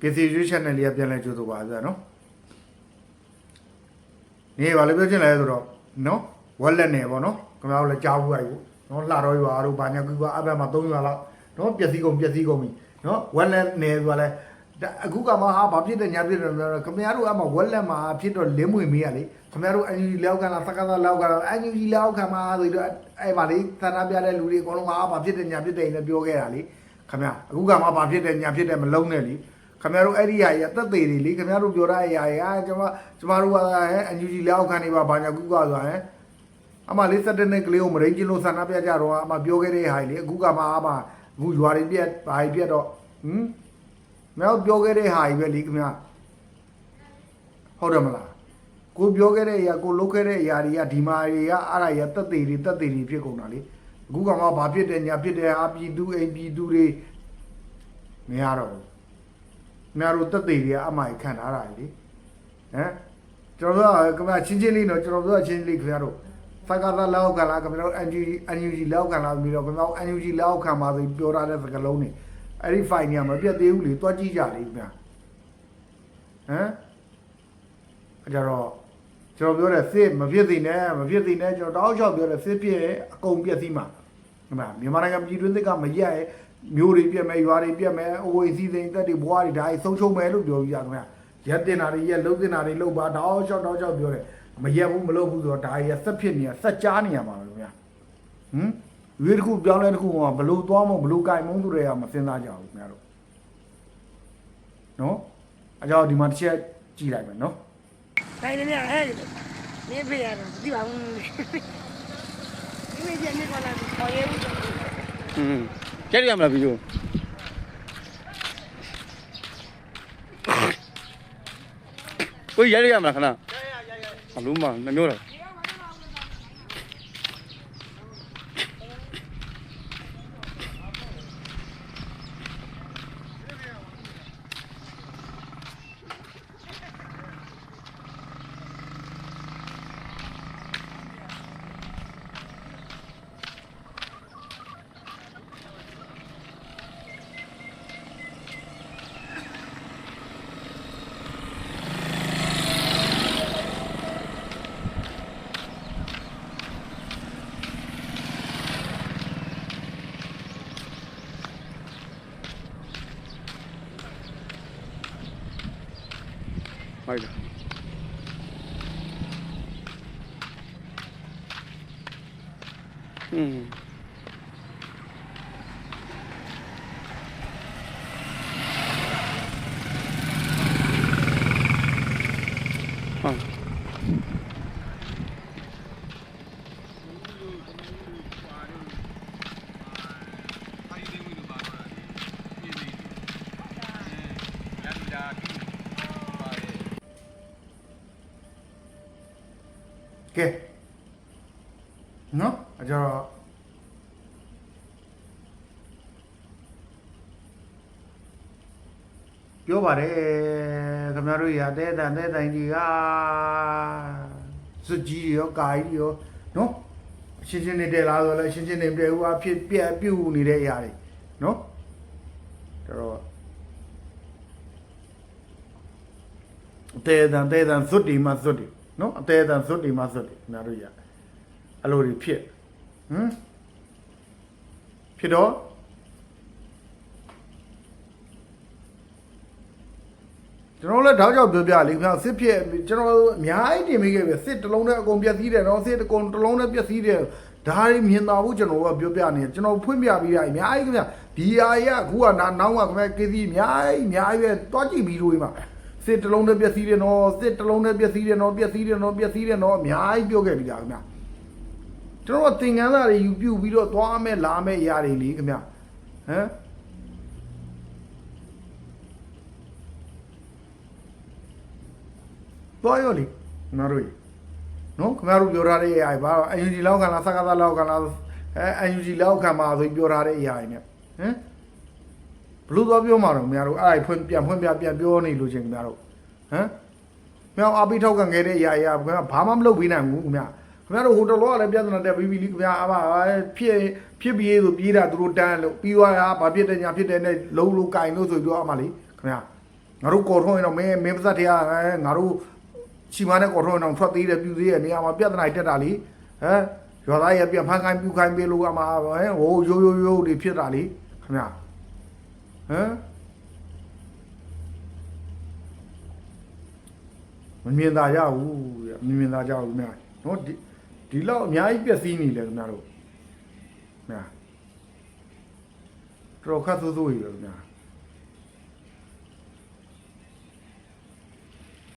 KCU channel လေးကပြန်လဲကြိုးဆိုပါဗျာနော်နေပါလေပြောချင်လဲဆိုတော့နော်ဝက်လက်နေပေါ့နော်ခင်ဗျားတို့လည်းကြားဘူးလိုက်ဘူးနော်လှတော့ရွာတို့ဘာညာကူကအဘက်မှာ3ရွာလောက်နော်ပျက်စီးကုန်ပျက်စီးကုန်ပြီနော်ဝက်လက်နေဆိုတာလဲဒါအခုကမှဟာဘာဖြစ်တယ်ညာဖြစ်တယ်ပြောတော့ခင်ဗျားတို့အမှဝက်လက်မှာဖြစ်တော့လင်းမွေမေးရလေခင်ဗျားတို့အန်ယူလောက်ကန်လားစကားသားလောက်ကန်လားအန်ယူလောက်ခံမှာဆိုတော့အဲ့ပါလေသန္တာပြတဲ့လူတွေအကုန်လုံးကဘာဖြစ်တယ်ညာဖြစ်တယ်နဲ့ပြောခဲ့တာလေခင်ဗျာအခုကမှဘာဖြစ်တယ်ညာဖြစ်တယ်မလုံးနဲ့လေ ခင်ဗျားတို့အဲ့ဒီဟာကြီးအသက်သေးတွေလေခင်ဗျားတို့ပြောတဲ့အရာကြီးအာကျွန်မကျွန်မတို့ကဟဲ့အန်ယူလောက်ခံနေပါဘာညာကူကဆိုတာဟဲ့အမလေးစက်တဲ့နဲ့ကလေးကိုမရိန်ကျင်လို့ဆန္ဒပြကြတော့အမပြောခဲ့တဲ့ဟာကြီးလေအခုကမှအမအခုရွာတွေပြက်ဘာကြီးပြက်တော့ဟမ်မင်းပြောခဲ့တဲ့ဟာကြီးပဲလေခင်ဗျာဟုတ်တယ်မလားကိုပြောခဲ့တဲ့အရာကိုလုပ်ခဲ့တဲ့အရာတွေကဒီမာတွေကအဲ့ဒါရတက်သေးတွေတက်သေးတွေဖြစ်ကုန်တာလေအခုကမှဘာဖြစ်တယ်ညာဖြစ်တယ်အပြည်သူအိမ်ပြည်သူတွေမရတော့ဘူး မရတော့တက်သေးတွေကအမကြီးခံထားတာလေဟမ်ကျွန်တော်တို့ကခင်ဗျာချင်းချင်းလေးတော့ကျွန်တော်တို့ကချင်းချင်းလေးခင်ဗျားတို့ စကားသားလောက်ခံလားခင်ဗျားတို့ NUG NUG လောက်ခံလားပြီးတော့ခင်ဗျားတို့ NUG လောက်ခံပါဆိုပြောထားတဲ့စကားလုံးတွေအဲ့ဒီ file เนี่ยမပြတ်သေးဘူးလေတွားကြည့်ကြလေခင်ဗျာဟမ်အဲ့ကြတော့ကျွန်တော်ပြောတဲ့စစ်မဖြစ်သေးနဲ့မဖြစ်သေးနဲ့ကျွန်တော်တောက်လျှောက်ပြောတဲ့စစ်ပြည့်အကုန်ပြည့်စည်မှာခင်ဗျာမြန်မာနိုင်ငံပြည်တွင်းသစ်ကမရက်ရဲ့ မျိုးတွေပြည့်မယ်ရွာတွေပြည့်မယ်အိုဝေစီစိန်တက်တွေဘွားတွေဒါကြီးဆုံးချုံမယ်လို့ပြောပြရခင်ဗျာရက်တင်တာတွေရက်လုံးတင်တာတွေလုံးပါတောက်လျှောက်တောက်လျှောက်ပြောတယ်မရက်ဘူးမလုပ်ဘူးဆိုတော့ဒါကြီးကဆက်ဖြစ်နေတာဆက်ကြားနေရမှာပဲခင်ဗျာဟမ်ရွေးတစ်ခုပြောင်းလဲတစ်ခုကဘလို့သွားမဘလို့ကြိုင်မုန်းသူတွေကမစဉ်းစားကြဘူးခင်ဗျာတို့နော်အကြောင်းဒီမှာတစ်ချက်ကြည့်လိုက်မယ်နော်တိုင်းနေရဟဲ့နေဖေးရတယ်ဒီပါဘူးဒီမေးပြနေကောလာခေါ်ရဲဘူးอืม ကြက်ရမလားဗီဒီယိုကိုကြီးရိုက်ရရမလားခဏအလုံးမနှမျိုးလား ဟုတ်တယ်อืมဟုတ် ကဲနော်အကြောင်းပြောပါတယ်ခင်ဗျားတို့ရတဲ့တန်တဲ့တိုင်ကြီးကစွကြီးတွေရောကာကြီးတွေရောနော်အရှင်းရှင်းနေတယ်လားဆိုလဲအရှင်းရှင်းနေမတယ်ဟိုအဖြစ်ပြက်ပြုတ်နေတဲ့အရာတွေနော်တော်တော့တဲ့တန်တဲ့တန်စွတ်ဒီမှာစွတ်ဒီ နော်အသေးတန်စွတ်ဒီမှာစွတ်ဒီခင်ဗျားတို့ရအလိုတွေဖြစ်ဟမ်ဖြစ်တော့ကျွန်တော်လည်းတောက်ကြောက်ပြောပြလေခင်ဗျာစစ်ဖြစ်ကျွန်တော်အများကြီးတင်မိခဲ့ပြီစစ်တစ်လုံးနဲ့အကုန်ပြည့်စည်တယ်နော်စစ်တစ်ကုန်တစ်လုံးနဲ့ပြည့်စည်တယ်ဒါတွေမြင်သာဖို့ကျွန်တော်ကပြောပြနေတယ်ကျွန်တော်ဖွင့်ပြပြီးတာအများကြီးခင်ဗျာဒီအာရအခုကနာနောင်းကခင်ဗျာကေစီအများကြီးအများကြီးပဲတွားကြည့်ပြီးလို့မှာ စစ်တစ်လုံးနဲ့ပြည့်စည်တယ်နော်စစ်တစ်လုံးနဲ့ပြည့်စည်တယ်နော်ပြည့်စည်တယ်နော်ပြည့်စည်တယ်နော်အများကြီးပြောခဲ့ပြီးတာခင်ဗျာကျွန်တော်ကသင်ခန်းစာတွေယူပြုပြီးတော့သွားမယ်လာမယ်အရာတွေလေခင်ဗျာဟမ်သွားရောလေခင်ဗျားတို့ရေနော်ခင်ဗျားတို့ပြောထားတဲ့အရာတွေဘာအယူဂျီလောက်ခံလားစကားသားလောက်ခံလားအဲအယူဂျီလောက်ခံပါဆိုပြီးပြောထားတဲ့အရာတွေ နဲ့ဟမ် ဘလို့သွားပြောမှာတော့ခင်ဗျားတို့အဲ့ဒါဖွင့်ပြန်ဖွင့်ပြပြန်ပြောနေလို့ချင်းခင်ဗျားတို့ဟမ်မြောက်အပိထောက်ခံခဲ့တဲ့အရာအရာခင်ဗျာဘာမှမလုပ်ပေးနိုင်ဘူးခင်ဗျာခင်ဗျားတို့ဟိုတလောကလည်းပြဿနာတက်ပြီးပြီလေခင်ဗျာအမဖြစ်ဖြစ်ပြေးဆိုပြေးတာသူတို့တန်းလို့ပြီးသွားတာဘာဖြစ်တယ်ညာဖြစ်တယ်နဲ့လုံးလုံးကင်လို့ဆိုပြီးတော့အမလေးခင်ဗျာဟငါတို့ကော်ထုံးရင်တော့မင်းမင်းပါဇက်တွေကအဲငါတို့ချီမနဲ့ကော်ထုံးရင်တော့ထွက်သေးတယ်ပြူသေးတယ်နေရာမှာပြဿနာတက်တာလीဟမ်ရွာသားရပြန်ဖန်ခိုင်းပြူခိုင်းပေးလို့အမှာဟဲ့ဟိုရိုးရိုးရိုးတွေဖြစ်တာလीခင်ဗျာ ဟမ်မမြင်သာရဘူးဗျမမြင်သာကြဘူးခင်ဗျာနော်ဒီဒီလောက်အများကြီးပြည့်စည်နေတယ်ခင်ဗျာတို့ခင်ဗျာတော်ခတ်ဆိုးဆိုးကြီးပဲခင်ဗျာ